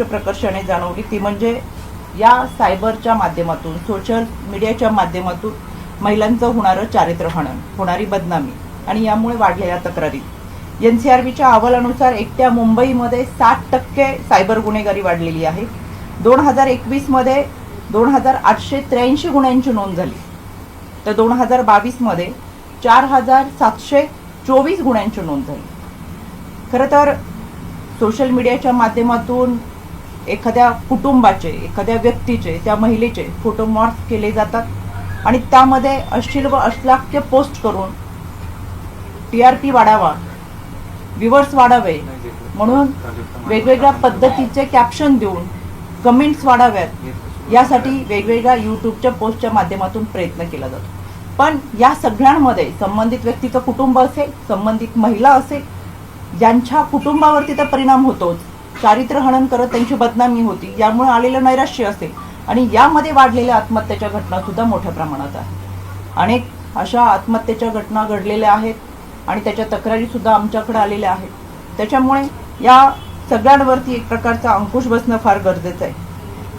प्रकर्षाने जाणवली. ती म्हणजे या सायबरच्या माध्यमातून सोशल मीडियाच्या माध्यमातून महिलांचं होणारं चारित्र्यहनन होणारी बदनामी आणि यामुळे वाढलेल्या तक्रारी. एन सी आर बीच्या अहवालानुसार एकट्या मुंबईमध्ये साठ टक्के सायबर गुन्हेगारी वाढलेली आहे. दोन हजार एकवीसमध्ये दोन हजार आठशे त्र्याऐंशी गुन्ह्यांची नोंद झाली. तर दोन हजार बावीसमध्ये चार हजार सातशे चोवीस गुन्ह्यांची नोंद झाली. खरं तर सोशल मीडियाच्या माध्यमातून एखाद्या कुटुंबाचे एखाद्या व्यक्तीचे त्या महिलेचे फोटो मॉर्फ केले जातात. आणि त्यामध्ये अश्लील व अश्लाक्य पोस्ट करून टी आर पी वाढावा व्ह्युअर्स वाढावे म्हणून वेगवेगळ्या पद्धतीचे कॅप्शन देऊन कमेंट्स वाढाव्यात. यासाठी वेगवेगळ्या यूट्यूबच्या पोस्टच्या माध्यमातून प्रयत्न केला जातो. पण या सगळ्यांमध्ये संबंधित व्यक्तीचं कुटुंब असेल संबंधित महिला असेल ज्यांच्या कुटुंबावरती तर परिणाम होतोच चारित्र्य हनन करत त्यांची बदनामी होती. यामुळे आलेलं नैराश्य असेल. आणि यामध्ये वाढलेल्या आत्महत्येच्या घटना सुद्धा मोठ्या प्रमाणात आहेत. अनेक अशा आत्महत्येच्या घटना घडलेल्या आहेत आणि त्याच्या तक्रारी सुद्धा आमच्याकडे आलेल्या आहेत. त्याच्यामुळे या सगळ्यांवरती एक प्रकारचा अंकुश बसणं फार गरजेचं आहे.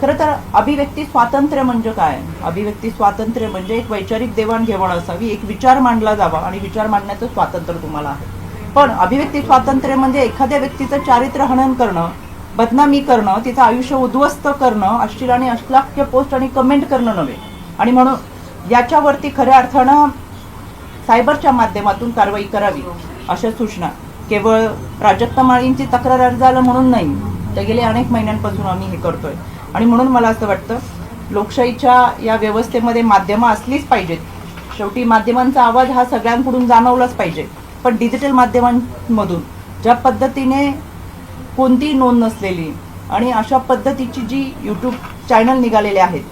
खरं तर अभिव्यक्ती स्वातंत्र्य म्हणजे काय? अभिव्यक्ती स्वातंत्र्य म्हणजे एक वैचारिक देवाणघेवाण असावी एक विचार मांडला जावा आणि विचार मांडण्याचं स्वातंत्र्य तुम्हाला आहे. पण अभिव्यक्ती स्वातंत्र्य म्हणजे एखाद्या व्यक्तीचं चारित्र्य हनन करणं बदनामी करणं तिचं आयुष्य उद्ध्वस्त करणं अश्लील आणि अश्लाख्य पोस्ट आणि कमेंट करणं नव्हे. आणि म्हणून याच्यावरती खऱ्या अर्थानं सायबरच्या माध्यमातून कारवाई करावी अशा सूचना. केवळ प्राजक्ता माळींची तक्रार अर्ज आला म्हणून नाही तर गेले अनेक महिन्यांपासून आम्ही हे करतोय. आणि म्हणून मला असं वाटतं लोकशाहीच्या या व्यवस्थेमध्ये माध्यमं असलीच पाहिजेत. शेवटी माध्यमांचा आवाज हा सगळ्यांकडून जाणवलाच पाहिजे. पण डिजिटल माध्यमांमधून ज्या पद्धतीने कोणतीही नोंद नसलेली आणि अशा पद्धतीची जी यूट्यूब चॅनल निघालेले आहेत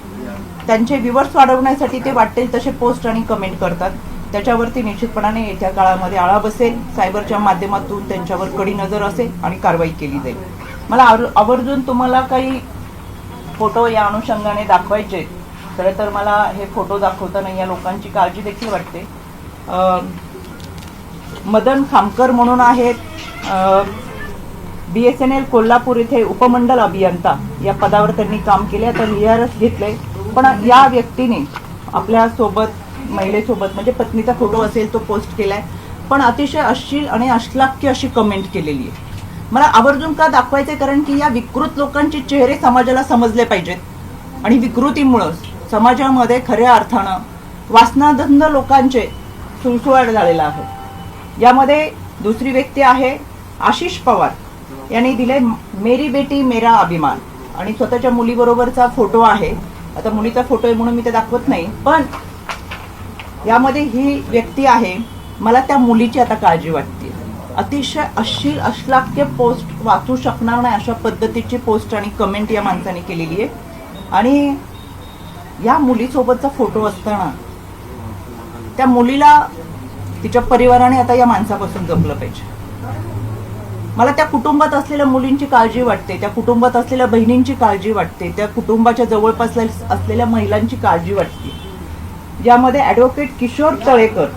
त्यांचे व्ह्युअर्स वाढवण्यासाठी ते वाटेल तसे पोस्ट आणि कमेंट करतात. त्याच्यावरती निश्चितपणाने येत्या काळामध्ये आळा बसेल सायबरच्या माध्यमातून त्यांच्यावर कडी नजर असेल आणि कारवाई केली जाईल. मला आवर्जून तुम्हाला काही फोटो या अनुषंगाने दाखवायचे खरं तर मला हे फोटो दाखवताना या लोकांची काळजी देखील वाटते. मदन खामकर म्हणून आहेत. B S N L Kolhapur इथे उपमंडल अभियंता. या पदावर त्यांनी काम केले. आता व्ही घेतले पण या व्यक्तीने आपल्यासोबत महिलेसोबत म्हणजे पत्नीचा फोटो असेल तो पोस्ट केलाय. पण अतिशय अश्लील आणि अश्लाक्य अशी कमेंट केलेली आहे. मला आवर्जून का दाखवायचे कारण की या विकृत लोकांचे चेहरे समाजाला समजले पाहिजेत. आणि विकृतीमुळं समाजामध्ये खऱ्या अर्थानं वासनाधंद लोकांचे सुळसुळाट झालेला आहे. यामध्ये दुसरी व्यक्ती आहे आशिष पवार. यांनी दिले मेरी बेटी मेरा अभिमान. आणि स्वतःच्या मुलीबरोबरचा फोटो आहे. आता मुलीचा फोटो आहे म्हणून मी ते दाखवत नाही पण यामध्ये ही व्यक्ती आहे. मला त्या मुलीची आता काळजी वाटते. अतिशय अश्लील अश्लाक्य पोस्ट वाचू शकणार नाही अशा पद्धतीची पोस्ट आणि कमेंट या माणसाने केलेली आहे. आणि या मुलीसोबतचा फोटो असताना त्या मुलीला तिच्या परिवाराने आता या माणसापासून जपलं पाहिजे. मला त्या कुटुंबात असलेल्या मुलींची काळजी वाटते त्या कुटुंबात असलेल्या बहिणींची काळजी वाटते त्या कुटुंबाच्या जवळपास असलेल्या महिलांची काळजी वाटते. यामध्ये ॲडव्होकेट किशोर तळेकर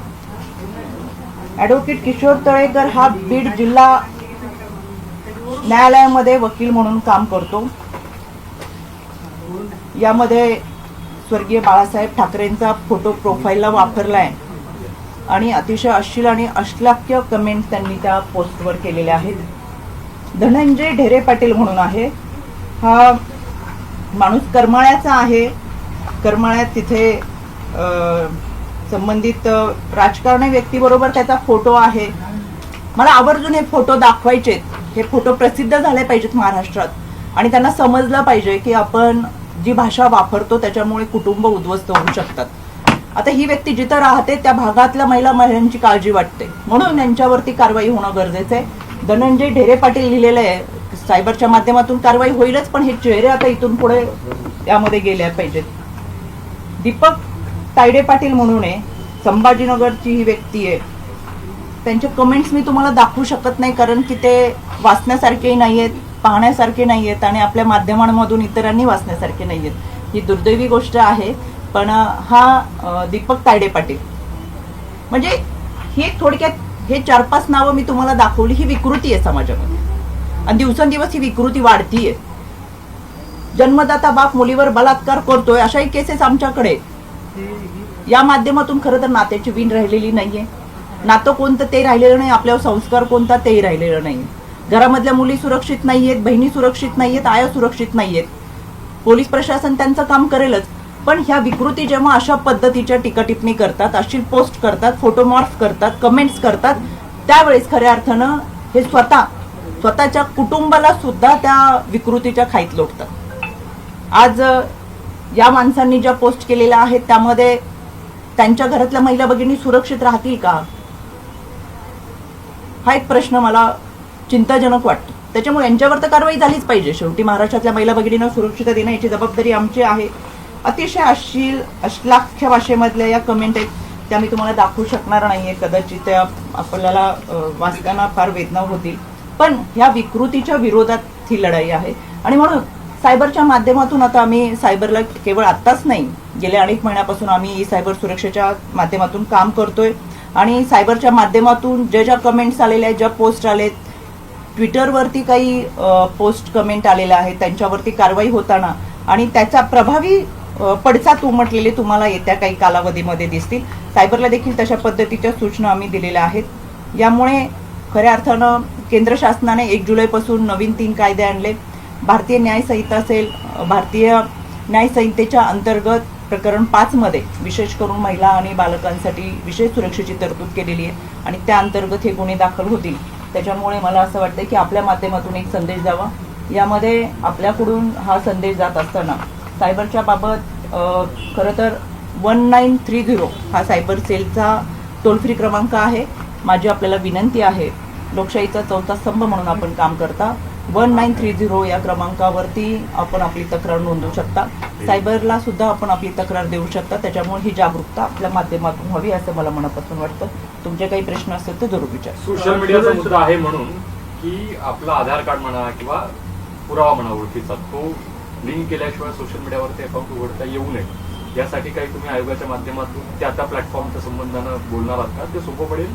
ॲडव्होकेट किशोर तळेकर हा बीड जिल्हा न्यायालयामध्ये वकील म्हणून काम करतो. यामध्ये स्वर्गीय बाळासाहेब ठाकरेंचा फोटो प्रोफाईलला वापरलाय. आणि अतिशय अश्लील आणि अश्लाक्य कमेंट त्यांनी त्या पोस्टवर केलेल्या आहेत. धनंजय ढेरे पाटील म्हणून आहे. हा माणूस करमाळ्याचा आहे. करमाळ्यात तिथे संबंधित राजकारणी व्यक्तीबरोबर त्याचा फोटो आहे. मला आवर्जून हे फोटो दाखवायचेत. हे फोटो प्रसिद्ध झाले पाहिजेत महाराष्ट्रात. आणि त्यांना समजलं पाहिजे की आपण जी भाषा वापरतो त्याच्यामुळे कुटुंब उद्ध्वस्त होऊ शकतात. आता ही व्यक्ती जिथं राहते त्या भागातल्या महिला महिलांची काळजी वाटते. म्हणून यांच्यावरती कारवाई होणं गरजेचं आहे. धनंजय ढेरे पाटील लिहिलेलं आहे सायबरच्या माध्यमातून कारवाई होईलच पण हे चेहरे आता इथून पुढे यामध्ये गेले पाहिजेत. दीपक तायडे पाटील म्हणून आहे संभाजीनगरची ही व्यक्ती आहे. त्यांचे कमेंट्स मी तुम्हाला दाखवू शकत नाही कारण की ते वाचण्यासारखेही नाही आहेत पाहण्यासारखे नाही आहेत आणि आपल्या माध्यमांमधून इतरांनी वाचण्यासारखे नाही आहेत ही दुर्दैवी गोष्ट आहे. पण हा दीपक तायडे पाटील. म्हणजे ही थोडक्यात हे चार पाच नावं मी तुम्हाला दाखवली ही विकृती आहे समाजामध्ये. आणि दिवसेंदिवस ही विकृती वाढतीये. जन्मदाता बाप मुलीवर बलात्कार करतोय अशाही केसेस आमच्याकडे आहेत. या माध्यमातून खरं तर नात्याची विण राहिलेली नाहीये. नातं कोणतं ते राहिलेलं नाही आपल्यावर संस्कार कोणता तेही राहिलेलं नाही घरामधल्या मुली सुरक्षित नाहीयेत बहिणी सुरक्षित नाहीयेत आया सुरक्षित नाहीयेत. पोलीस प्रशासन त्यांचं काम करेलच. पण ह्या विकृती जेव्हा अशा पद्धतीच्या टिकाटिप्पणी करतात अशी पोस्ट करतात फोटोमॉर्फ करतात कमेंट्स करतात त्यावेळेस खऱ्या अर्थानं हे स्वतः स्वतःच्या कुटुंबाला सुद्धा त्या विकृतीच्या खाईत लोटतात. आज या माणसांनी ज्या पोस्ट केलेल्या आहेत त्यामध्ये त्यांच्या घरातल्या महिला भगिनी सुरक्षित राहतील का? हा एक प्रश्न मला चिंताजनक वाटतो. त्याच्यामुळे यांच्यावर तर कारवाई झालीच पाहिजे. शेवटी महाराष्ट्रातल्या महिला भगिनींना सुरक्षितता देणं याची जबाबदारी आमची आहे. अतिशय अश्लील अश्लाख्य भाषेमधल्या या कमेंट आहेत त्या मी तुम्हाला दाखवू शकणार नाहीये कदाचित. त्या आपल्याला वाचताना फार वेदना होतील. पण ह्या विकृतीच्या विरोधात ही लढाई आहे. आणि म्हणून सायबरच्या माध्यमातून आता आम्ही सायबरला केवळ आत्ताच नाही गेल्या अनेक महिन्यापासून आम्ही ई सायबर सुरक्षेच्या माध्यमातून काम करतोय. आणि सायबरच्या माध्यमातून ज्या ज्या कमेंट्स आलेल्या आहेत ज्या पोस्ट आलेत ट्विटरवरती काही पोस्ट कमेंट आलेल्या आहेत त्यांच्यावरती कारवाई होताना आणि त्याचा प्रभावी पडसाद उमटलेले तुम्हाला येत्या काही कालावधीमध्ये दिसतील. सायबरला देखील तशा पद्धतीच्या सूचना आम्ही दिलेल्या आहेत. यामुळे खऱ्या अर्थानं केंद्र शासनाने एक जुलैपासून नवीन तीन कायदे आणले. भारतीय न्यायसंहिता असेल भारतीय न्यायसंहितेच्या अंतर्गत प्रकरण पाचमध्ये विशेष करून महिला आणि बालकांसाठी विशेष सुरक्षेची तरतूद केलेली आहे आणि त्या अंतर्गत हे गुन्हे दाखल होतील. त्याच्यामुळे मला असं वाटतं की आपल्या माध्यमातून एक संदेश द्यावा. यामध्ये आपल्याकडून हा संदेश जात असताना सायबरच्या बाबत खरं तर वन नाईन थ्री झिरो हा सायबर सेलचा टोल फ्री क्रमांक आहे. माझी आपल्याला विनंती आहे लोकशाहीचा चौथा स्तंभ म्हणून आपण काम करता. वन नाईन थ्री झिरो या क्रमांकावरती आपण आपली तक्रार नोंदवू शकता. सायबरला सुद्धा आपण आपली तक्रार देऊ शकता. त्याच्यामुळे ही जागरूकता आपल्या माध्यमातून हवी असं मला मनापासून वाटतं. तुमचे काही प्रश्न असतील तर जरूर विचार. सोशल मीडियाचा मुद्दा आहे म्हणून की आपला आधार कार्ड म्हणा किंवा पुरावा म्हणा ओळखीचा तो लिंक केल्याशिवाय सोशल मीडियावरती अकाउंट उघडता येऊ नये. यासाठी काही तुम्ही आयोगाच्या माध्यमातून त्या त्या प्लॅटफॉर्मच्या संबंधानं बोलणार आहात का? ते सोपं पडेल.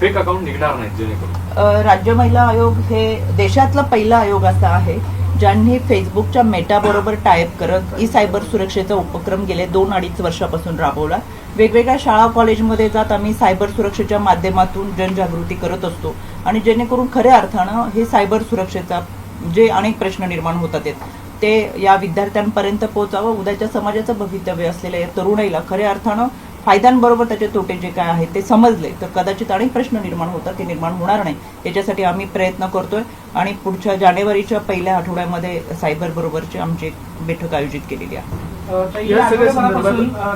फेक अकाउंट निघणार नाहीत जेणेकरून. राज्य महिला आयोग हे देशातला पहिला आयोग असा आहे ज्यांनी फेसबुकच्या मेटाबरोबर टायप करत ई सायबर सुरक्षेचा उपक्रम गेले दोन अडीच वर्षापासून राबवला. वेगवेगळ्या शाळा कॉलेजमध्ये जात आम्ही सायबर सुरक्षेच्या माध्यमातून जनजागृती करत असतो आणि जेणेकरून खऱ्या अर्थानं हे सायबर सुरक्षेचा जे अनेक प्रश्न निर्माण होतात आहेत, ते या विद्यार्थ्यांपर्यंत पोहोचावं उद्याच्या समाजाचं भवितव्य असलेल्या या तरुणाईला खऱ्या अर्थानं फायद्यांबरोबर त्याचे तोटे जे काय आहेत ते समजले. तर कदाचित अनेक प्रश्न निर्माण होतात ते निर्माण होणार नाही. याच्यासाठी आम्ही प्रयत्न करतोय आणि पुढच्या जानेवारीच्या पहिल्या आठवड्यामध्ये सायबर बरोबरची आमची एक बैठक आयोजित केलेली आहे.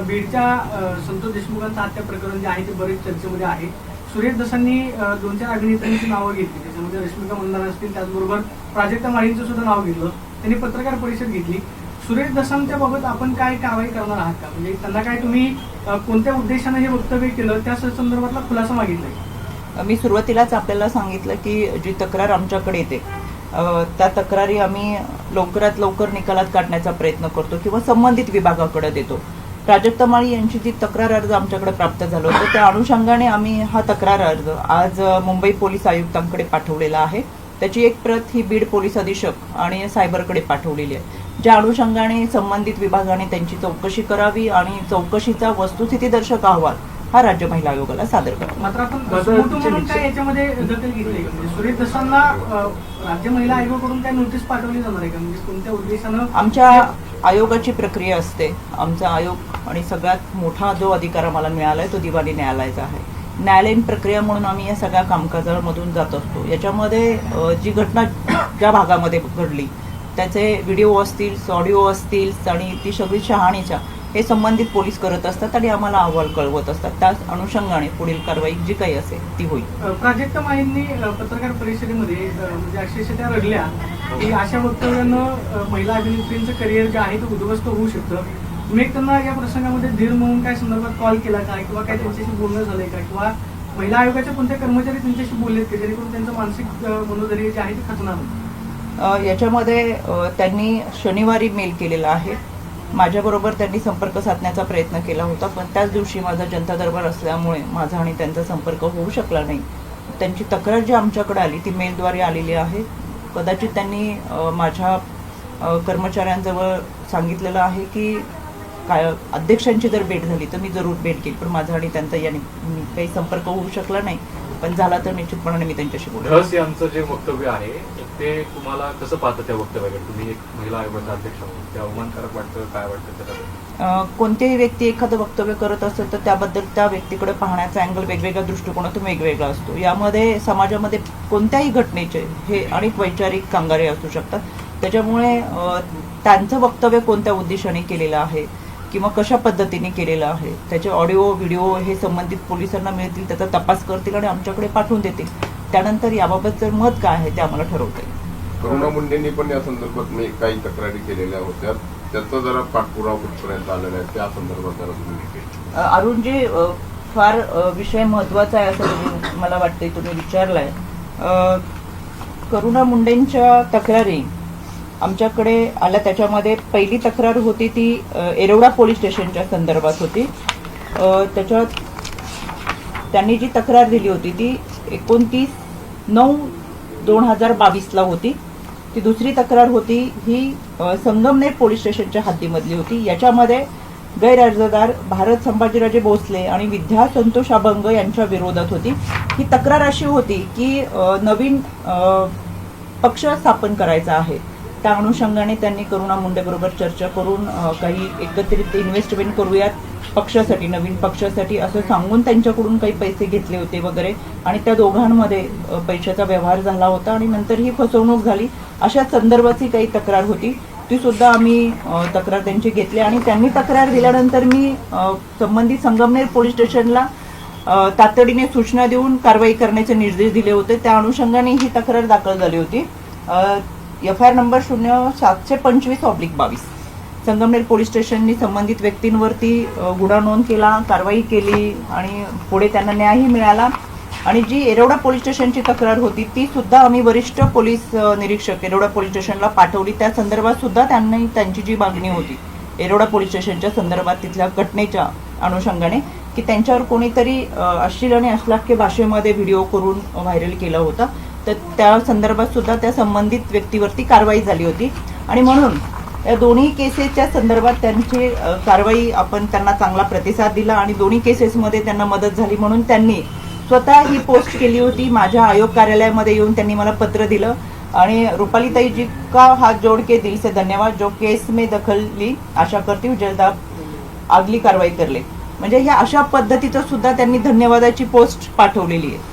बीडच्या संतोष देशमुखांचं हत्या प्रकरण जे आहे ते बरेच चर्चेमध्ये आहे. सुरेश दसांनी दोन चार अभिनेत्रींची नावं घेतली. त्याच्यामध्ये रश्मिका मंदाना असतील त्याचबरोबर प्राजक्ता माळींचं सुद्धा नाव घेतलं. त्यांनी पत्रकार परिषद घेतली. सुरेश दसांच्या बाबत आपण काय कारवाई करणार आहात का? म्हणजे त्यांना काय तुम्ही कोणत्या उद्देशाने हे वक्तव्य केलं? त्या संदर्भातला खुलासा मागितलाय मी सुरुवातीलाच आपल्याला सांगितलं की जी तक्रार आमच्याकडे येते त्या तक्रारी आम्ही लवकरात लवकर निकालात काढण्याचा प्रयत्न करतो किंवा संबंधित विभागाकडे देतो. प्राजक्ता माळी यांची जी तक्रार अर्ज आमच्याकडे प्राप्त झाला होता त्या अनुषंगाने आम्ही हा तक्रार अर्ज आज मुंबई पोलीस आयुक्तांकडे पाठवलेला आहे. त्याची एक प्रत ही बीड पोलीस अधीक्षक आणि सायबरकडे पाठवलेली आहे. ज्या अनुषंगाने संबंधित विभागाने त्यांची चौकशी करावी आणि चौकशीचा वस्तुस्थितीदर्शक अहवाल हा राज्य महिला आयोगाला सादर करावा मात्र आपण काय याच्यामध्ये दखल घेतली म्हणजे सुरेश दसांना राज्य महिला आयोगाकडून काय नोटीस पाठवली जाणार आहे का? म्हणजे कोणत्या उद्देशानं? आमच्या आयोगाची प्रक्रिया असते. आमचा आयोग आणि सगळ्यात मोठा जो अधिकार आम्हाला मिळाला आहे तो दिवाणी न्यायालयाचा आहे. न्यायालयीन प्रक्रिया म्हणून आम्ही या सगळ्या कामकाजामधून जात असतो. याच्यामध्ये जी घटना ज्या भागामध्ये घडली त्याचे व्हिडिओ असतील ऑडिओ असतील आणि ती सगळी शहाणीच्या हे संबंधित पोलीस करत असतात आणि आम्हाला अहवाल कळवत असतात. त्याच अनुषंगाने पुढील कारवाई जी काही असेल ती होईल. अ, प्राजक्ता माहींनी पत्रकार परिषदेमध्ये म्हणजे अक्षरशः त्या रडल्या की अशा वक्तव्यानं महिला अभिनेत्रींचं करिअर जे आहे ते उद्ध्वस्त होऊ शकतं. तुम्ही त्यांना या प्रसंगामध्ये धीर म्हणून काय संदर्भात कॉल केला का? किंवा काय त्यांच्याशी बोलणं झालंय का? किंवा महिला आयोगाच्या कोणते कर्मचारी त्यांच्याशी बोललेत का? जेणेकरून त्यांचं मानसिक मनोधैर्य जे आहे ते खचणार नाही याच्यामध्ये त्यांनी शनिवारी मेल केलेला आहे. माझ्याबरोबर त्यांनी संपर्क साधण्याचा प्रयत्न केला होता पण त्याच दिवशी माझा जनता दरबार असल्यामुळे माझा आणि त्यांचा संपर्क होऊ शकला नाही. त्यांची तक्रार जी आमच्याकडे आली ती मेलद्वारे आलेली आहे. कदाचित त्यांनी माझ्या कर्मचाऱ्यांजवळ सांगितलेलं आहे की काय अध्यक्षांची जर भेट झाली तर मी जरूर भेट घेईल. पण माझा आणि त्यांचा याने काही संपर्क होऊ शकला नाही. पण झाला तर निश्चितपणे मी त्यांच्याशी बोलेन. धस यांचं जे वक्तव्य आहे ते तुम्हाला कसं पाहतं त्या वक्तव्याकडे? तुम्ही एक महिला आयोगाचा अध्यक्ष आहोत. ते अवमानकारक वाटतं काय वाटतं अ, कोणतीही व्यक्ती एखादं वक्तव्य करत असेल तर त्याबद्दल त्या व्यक्तीकडे पाहण्याचा अँगल वेगवेगळ्या दृष्टिकोनातून वेगवेगळा असतो. यामध्ये समाजामध्ये कोणत्याही घटनेचे हे अनेक वैचारिक कांगारे असू शकतात. त्याच्यामुळे त्यांचं वक्तव्य कोणत्या उद्देशाने केलेलं आहे? किंवा कशा पद्धतीने केलेलं आहे त्याचे ऑडिओ व्हिडिओ हे संबंधित पोलिसांना मिळतील त्याचा तपास करतील आणि आमच्याकडे पाठवून देतील. त्यानंतर याबाबतचं मत काय आहे ते आम्हाला ठरवता येईल करुणा मुंडेंनी पण या संदर्भात मी काही तक्रारी केलेल्या होत्या. त्याचा जरा पाठपुरावा कुठपर्यंत आलेला आहे त्या संदर्भात जरा तुम्ही अरुणजी फार विषय महत्त्वाचा आहे असं तुम्ही मला वाटतंय तुम्ही विचारलाय. करुणा मुंडेंच्या तक्रारी आमच्याकडे आला त्याच्यामध्ये पहिली तक्रार होती ती एरोडा पोलीस स्टेशनच्या संदर्भात होती. त्याच्यात त्यांनी जी तक्रार दिली होती ती एकोणतीस नऊ दोन हजार बावीसला होती. ती दुसरी तक्रार होती ही संगमनेर पोलीस स्टेशनच्या हद्दीमधली होती. याच्यामध्ये गैरअर्जदार भारत संभाजीराजे भोसले आणि विद्या संतोष अभंग यांच्या विरोधात होती. ही तक्रार अशी होती की नवीन पक्ष स्थापन करायचा आहे. त्या अनुषंगाने त्यांनी करुणा मुंडेबरोबर चर्चा करून काही एकत्रित इन्व्हेस्टमेंट करूयात पक्षासाठी नवीन पक्षासाठी असं सांगून त्यांच्याकडून काही पैसे घेतले होते वगैरे. आणि त्या दोघांमध्ये पैशाचा व्यवहार झाला होता आणि नंतर ही फसवणूक झाली. अशा संदर्भाची काही तक्रार होती. ती सुद्धा आम्ही तक्रार त्यांची घेतली आणि त्यांनी तक्रार दिल्यानंतर मी संबंधित संगमनेर पोलीस स्टेशनला तातडीने सूचना देऊन कारवाई करण्याचे निर्देश दिले होते. त्या अनुषंगाने ही तक्रार दाखल झाली होती. एफ आय आर नंबर शून्य सातशे पंचवीस ऑब्लिक बावीस. संगमनेर पोलीस स्टेशननी संबंधित व्यक्तींवरती गुन्हा नोंद केला कारवाई केली आणि पुढे त्यांना न्यायही मिळाला. आणि जी एरोडा पोलीस स्टेशनची तक्रार होती ती सुद्धा आम्ही वरिष्ठ पोलीस निरीक्षक एरोडा पोलीस स्टेशनला पाठवली. त्या संदर्भात सुद्धा त्यांनी त्यांची जी मागणी होती एरोडा पोलीस स्टेशनच्या संदर्भात तिथल्या घटनेच्या अनुषंगाने की त्यांच्यावर कोणीतरी अश्लील आणि अश्लाघ्य भाषेमध्ये व्हिडिओ करून व्हायरल केला होता. तर त्या संदर्भात सुद्धा त्या संबंधित व्यक्तीवरती कारवाई झाली होती. आणि म्हणून या दोन्ही केसेसच्या संदर्भात त्यांची कारवाई आपण त्यांना चांगला प्रतिसाद दिला आणि दोन्ही केसेसमध्ये त्यांना मदत झाली म्हणून त्यांनी स्वतः ही पोस्ट केली होती. माझ्या आयोग कार्यालयामध्ये येऊन त्यांनी मला पत्र दिलं. आणि रुपालीताई जी का हात जोड के दिल से धन्यवाद. जो केस में दखल ली आशा करती हूँ जल्द आप कारवाई करले. म्हणजे ह्या अशा पद्धतीचं सुद्धा त्यांनी धन्यवादाची पोस्ट पाठवलेली आहे.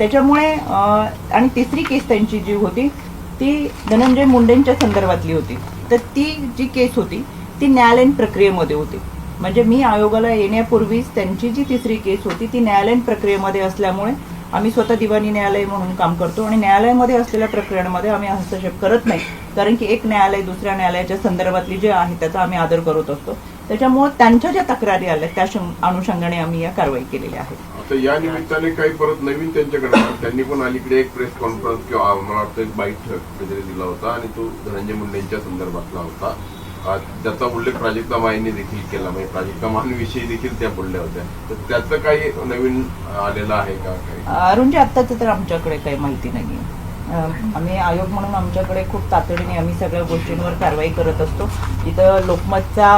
त्याच्यामुळे आणि तिसरी केस त्यांची जी होती ती धनंजय मुंडेंच्या संदर्भातली होती. तर ती जी केस होती ती न्यायालयीन प्रक्रियेमध्ये होती. म्हणजे मी आयोगाला येण्यापूर्वीच त्यांची जी तिसरी केस होती ती न्यायालयीन प्रक्रियेमध्ये असल्यामुळे आम्ही स्वतः दिवाणी न्यायालय म्हणून काम करतो आणि न्यायालयामध्ये असलेल्या प्रक्रियांमध्ये आम्ही हस्तक्षेप करत नाही. कारण की एक न्यायालय दुसऱ्या न्यायालयाच्या संदर्भातली जे आहे त्याचा आम्ही आदर करत असतो. त्याच्यामुळे त्यांच्या ज्या तक्रारी आल्या त्या अनुषंगाने आम्ही या कारवाई केलेल्या आहेत आता या निमित्ताने काही परत नवीन त्यांच्याकडे. त्यांनी पण अलीकडे एक प्रेस कॉन्फरन्स किंवा मला वाटतं एक बाईट वगैरे दिला होता आणि तो धनंजय मुंडेंच्या संदर्भातला होता. त्याचा उल्लेख प्राजक्ता माईंनी देखील केला. म्हणजे प्राजक्ता माईंविषयी देखील त्या बोलल्या होत्या. तर त्याचं काही नवीन आलेलं आहे का काही? अरुणजी आत्ताचं तर आमच्याकडे काही माहिती नाही आम्ही आयोग म्हणून आमच्याकडे खूप तातडीने आम्ही सगळ्या गोष्टींवर कारवाई करत असतो. इथं लोकमतचा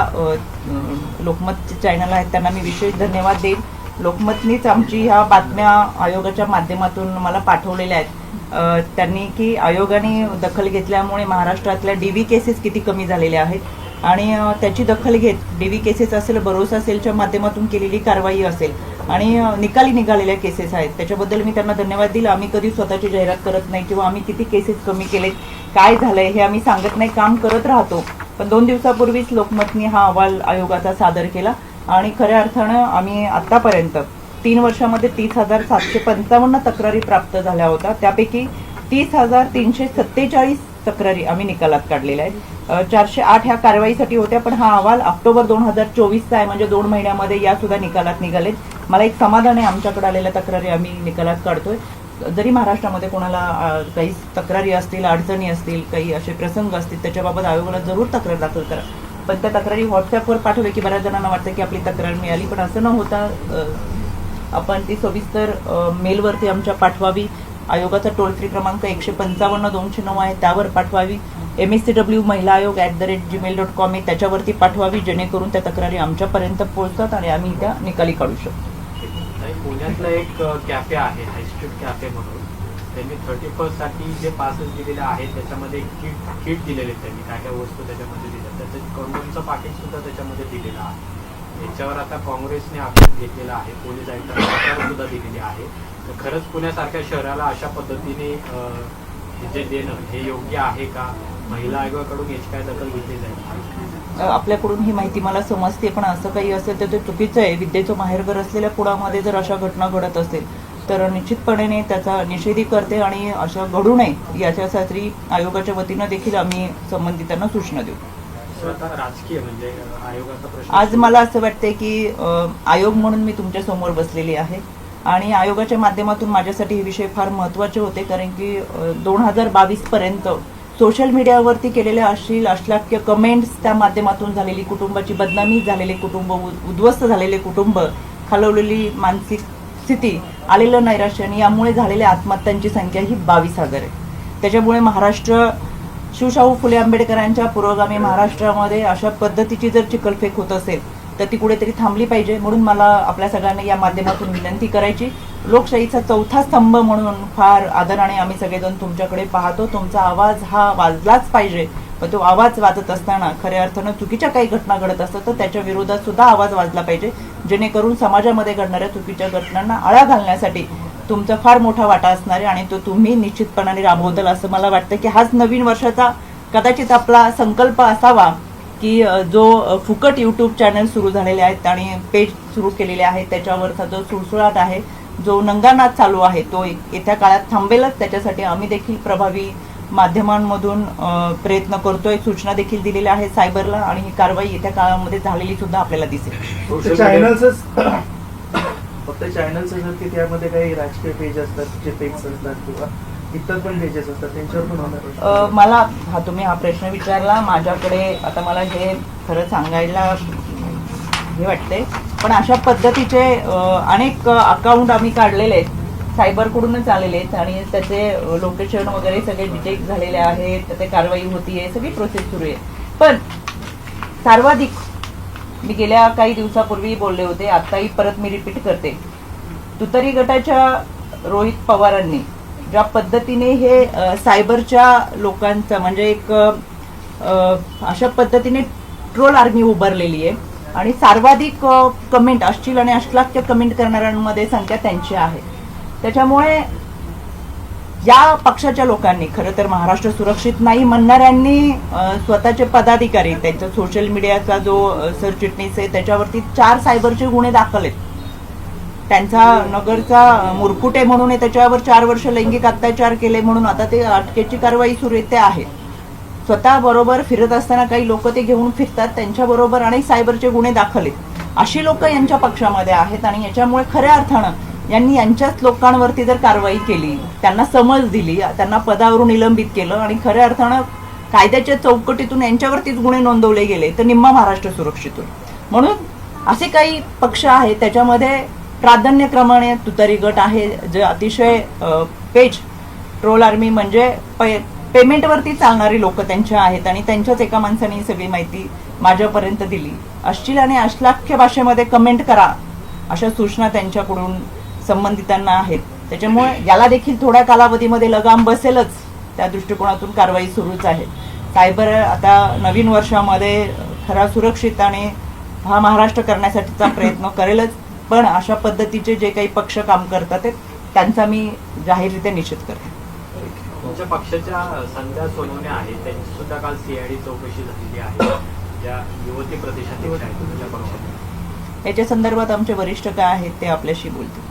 लोकमत चॅनल आहे त्यांना मी विशेष धन्यवाद देईन. लोकमतनीच आमची ह्या बातम्या आयोगाच्या माध्यमातून मला पाठवलेल्या आहेत. त्यांनी की आयोगाने दखल घेतल्यामुळे महाराष्ट्रातल्या डी व्ही केसेस किती कमी झालेल्या आहेत आणि त्याची दखल घेत डी व्ही केसेस असेल भरोसा सेलच्या माध्यमातून केलेली कारवाई असेल. आणि निकाली निघालेल्या केसेस आहेत. त्याच्याबद्दल मी त्यांना धन्यवाद दिला. आम्ही कधी स्वतःची जाहिरात करत नाही किंवा आम्ही किती केसेस कमी केलेत काय झालंय हे आम्ही सांगत नाही काम करत राहतो. पण दोन दिवसापूर्वीच लोकमतनी हा अहवाल आयोगाचा सादर केला आणि खऱ्या अर्थानं आम्ही आतापर्यंत तीन वर्षामध्ये तीस हजार सातशे पंचावन्न तक्रारी प्राप्त झाल्या होत्या. त्यापैकी तीस हजार तीनशे सत्तेचाळीस तक्रारी आम्ही निकालात काढलेल्या आहेत. चारशे आठ ह्या कारवाईसाठी होत्या पण हा अहवाल ऑक्टोबर दोन हजार चोवीसचा आहे म्हणजे दोन महिन्यामध्ये या सुद्धा निकालात निघालेत. मला एक समाधान आहे आमच्याकडे आलेल्या तक्रारी आम्ही निकालात काढतोय. जरी महाराष्ट्रामध्ये कोणाला काही तक्रारी असतील अडचणी असतील काही असे प्रसंग असतील त्याच्याबाबत आयोगाला जरूर तक्रार दाखल करा. पण त्या तक्रारी व्हॉट्सअपवर पाठवले की बऱ्याच जणांना वाटतं की आपली तक्रार मिळाली पण असं न होता आपण ती सविस्तर मेलवरती आमच्या पाठवावी. आयोगाचा टोल फ्री क्रमांक एकशे पंचावन्न दोनशे नऊ आहे त्यावर पाठवावी. एम एस सी डब्ल्यू महिला आयोग at the rate Gmail dot com आहे त्याच्यावरती पाठवावी जेणेकरून त्या तक्रारी आमच्यापर्यंत पोहोचतात आणि आम्ही त्या निकाली काढू शकतो. पुण्यातला पुण्यातलं एक कॅफे आहे हायस्ट्रीट कॅफे म्हणून. त्यांनी थर्टी फर्स्टसाठी जे पासेस दिलेले आहेत त्याच्यामध्ये किट किट दिलेले आहेत त्यांनी काय काय वस्तू त्याच्यामध्ये दिल्या त्याचं कंडोमचं पाकिट सुद्धा त्याच्यामध्ये दिलेलं आहे. याच्यावर आता काँग्रेसने आक्षेप घेतलेला आहे पोलीस आयुक्तांना सुद्धा दिलेली आहे. तर खरंच पुण्यासारख्या शहराला अशा पद्धतीने हे जे देणं हे योग्य आहे का? महिला आयोगाकडून याची काय दखल घेतली जाईल? आपल्याकडून ही माहिती मला समजते पण असं काही असेल तर ते चुकीचं आहे. विद्येचं माहेरघर असलेल्या पुण्यामध्ये जर अशा घटना घडत असेल तर निश्चितपणे त्याचा निषेधी करते आणि अशा घडू नये याच्यासाठी आयोगाच्या वतीनं देखील आम्ही संबंधितांना सूचना देऊ. राजकीय म्हणजे अं, आयोगाचा प्रश्न आज मला असं वाटतंय की आयोग म्हणून मी तुमच्यासमोर बसलेली आहे. आणि आयोगाच्या माध्यमातून माझ्यासाठी हे विषय फार महत्त्वाचे होते कारण की दोन हजार बावीस पर्यंत सोशल मीडियावरती केलेल्या अश्लील अश्लाघ्य कमेंट्स त्या माध्यमातून झालेली कुटुंबाची बदनामी झालेले कुटुंब उद- उद्ध्वस्त झालेले कुटुंब खालवलेली मानसिक स्थिती आलेलं नैराश्य आणि यामुळे झालेल्या आत्महत्यांची संख्या ही बावीस हजार आहे. त्याच्यामुळे महाराष्ट्र शिवशाहू फुले आंबेडकरांच्या पुरोगामी महाराष्ट्रामध्ये अशा पद्धतीची जर चिकलफेक होत असेल तर ती कुठेतरी थांबली पाहिजे म्हणून मला आपल्या सगळ्यांना या माध्यमातून विनंती करायची. लोकशाहीचा चौथा स्तंभ म्हणून फार आदराने आम्ही सगळेजण तुमच्याकडे पाहतो. तुमचा आवाज हा वाजलाच पाहिजे पण तो आवाज वाजत असताना खऱ्या अर्थानं चुकीच्या काही घटना घडत असतात तर त्याच्या विरोधात सुद्धा आवाज वाजला पाहिजे. जेणेकरून समाजामध्ये घडणाऱ्या चुकीच्या घटनांना आळा घालण्यासाठी तुमचा फार मोठा वाटा असणार आहे आणि तो तुम्ही निश्चितपणाने राबवताल असं मला वाटतं की हाच नवीन वर्षाचा कदाचित आपला संकल्प असावा की जो फुकट यूट्यूब चॅनल सुरू झालेले आहेत आणि पेज सुरू केलेले आहेत त्याच्यावरचा जो सुळसुळाट आहे जो नंगानाथ चालू आहे तो येत्या काळात थांबेलच. त्याच्यासाठी आम्ही देखील प्रभावी माध्यमांमधून प्रयत्न करतोय. सूचना देखील दिलेल्या आहेत सायबरला आणि ही कारवाई येत्या काळामध्ये झालेली सुद्धा आपल्याला दिसेल. फक्त चॅनल्स असतात की त्यामध्ये काही राजकीय पेज असतात जे पेज असतात किंवा इतर पण पेजेस असतात त्यांच्यावर पण होणार मला हा तुम्ही हा प्रश्न विचारला माझ्याकडे आता मला हे खरं सांगायला हे वाटते पण अशा पद्धतीचे अनेक अकाउंट आम्ही काढलेले आहेत. सायबरकडूनच आलेले आहेत आणि त्याचे लोकेशन वगैरे सगळे डिटेक्ट झालेले आहेत त्याचे कारवाई होतीये सगळी प्रोसेस सुरू आहे. पण सर्वाधिक मी गेल्या काही दिवसापूर्वी बोलले होते आताही परत मी रिपीट करते. तुतारी गटाच्या रोहित पवारांनी ज्या पद्धतीने हे सायबरच्या लोकांचं म्हणजे एक अशा पद्धतीने ट्रोल आर्मी उभारलेली आहे आणि सर्वाधिक कमेंट अश्लील आणि अश्लाघ्य कमेंट करणाऱ्यांमध्ये संख्या त्यांची आहे. त्याच्यामुळे या पक्षाच्या लोकांनी खरं तर महाराष्ट्र सुरक्षित नाही म्हणणाऱ्यांनी स्वतःचे पदाधिकारी त्यांचा सोशल मीडियाचा जो सरचिटणीस आहे त्याच्यावरती चार सायबरचे गुन्हे दाखल आहेत. त्यांचा नगरचा मुरकुटे म्हणून आहे त्याच्यावर चार वर्ष लैंगिक अत्याचार केले म्हणून आता ते अटकेची कारवाई सुरू येते आहे. स्वतः बरोबर फिरत असताना काही लोक ते घेऊन फिरतात त्यांच्या बरोबर अनेक सायबरचे गुन्हे दाखल आहेत. अशी लोक यांच्या पक्षामध्ये आहेत आणि याच्यामुळे खऱ्या अर्थानं यांनी यांच्याच लोकांवरती जर कारवाई केली त्यांना समज दिली त्यांना पदावरून निलंबित केलं आणि खऱ्या अर्थानं कायद्याच्या चौकटीतून यांच्यावरतीच गुन्हे नोंदवले गेले तर निम्मा महाराष्ट्र सुरक्षित होईल म्हणून असे काही पक्ष आहेत त्याच्यामध्ये प्राधान्यक्रमाने तुतारी गट आहे जे अतिशय पेज ट्रोल आर्मी म्हणजे पे पेमेंटवरती चालणारी लोक त्यांच्या आहेत आणि त्यांच्याच एका माणसाने ही सगळी माहिती माझ्यापर्यंत दिली. अश्लील आणि अश्लाख्य भाषेमध्ये कमेंट करा अशा सूचना त्यांच्याकडून संबंधितांना आहेत. त्याच्यामुळे याला देखील थोड्या कालावधीमध्ये लगाम बसेलच. त्या दृष्टिकोनातून कारवाई सुरूच आहे. सायबर आता नवीन वर्षामध्ये खरा सुरक्षित आणि हा महाराष्ट्र करण्यासाठीचा प्रयत्न करेलच. पण अशा पद्धतीचे जे काही पक्ष काम करतात त्यांचा मी जाहीररित्या निषेध करते. तुमच्या पक्षाच्या संध्या सोनवणे आहेत. त्यांची सुद्धा काल सीआयडी चौकशी झालेली आहे. ज्या युवती प्रदेशाध्यक्ष आहेत. तुमच्या पक्षात? याच्या संदर्भात आमचे वरिष्ठ काय आहेत ते आपल्याशी बोलतील.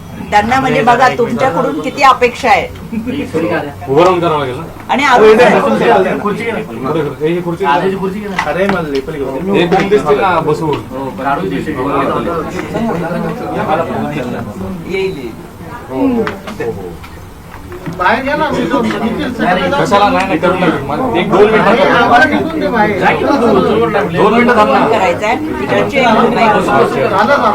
त्यांना म्हणजे बघा तुमच्याकडून किती अपेक्षा आहे? उभं राहून करावं लागेल ना आणि अजून. हे कोण दिसते येईल येईल. बाहेर ना मी दोन- निखिल सगळं कशाला नाही नाही करू नका मला एक दोन मिनिटं बाहेर- थांबा. आम्हाला निघून दे बाहेर. दोन मिनिटं थांब. फोन ना करायचंय तिकडचे नाही झालं ना.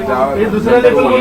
त्या- हे दुसऱ्या लेवल